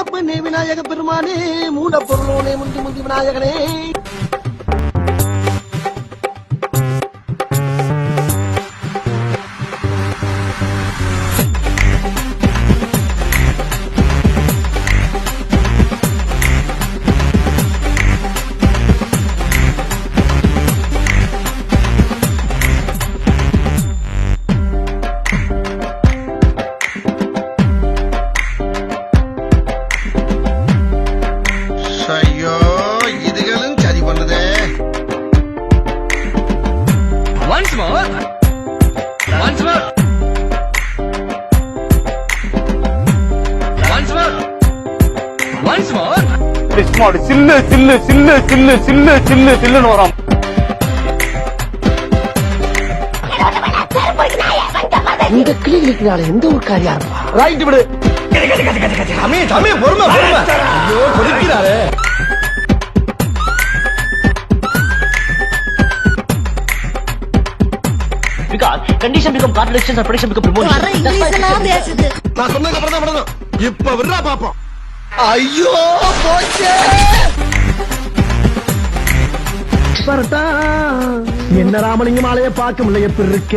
அப்பனே விநாயக பெருமானே மூட பொருளோனே முந்தி முந்தி விநாயகனே. Once more. Once more. Once more. Once more. Smart சில்லு சில்லு சில்லு சில்லு சில்லு சில்லு சில்லுன்னு வரும் இந்த கிளி இருக்கிறாள் எந்த ஒரு காரியா இருப்பா ரைட் விடு தம்பி தம்பி பொறுமை பொறுமை ஐயோ கொதிக்கிறாரு Because condition become contradictions and prediction become premonition. வர இங்கிலீஷ் எல்லாம் பேசுது. நான் சொன்னதுக்கு அப்புறம் தான் விடணும். இப்ப விடுறா பாப்போம். ஐயோ போச்சே. பரட்டா என்ன ராமலிங்க மாலைய பார்க்க முடியல? எப்படி இருக்க?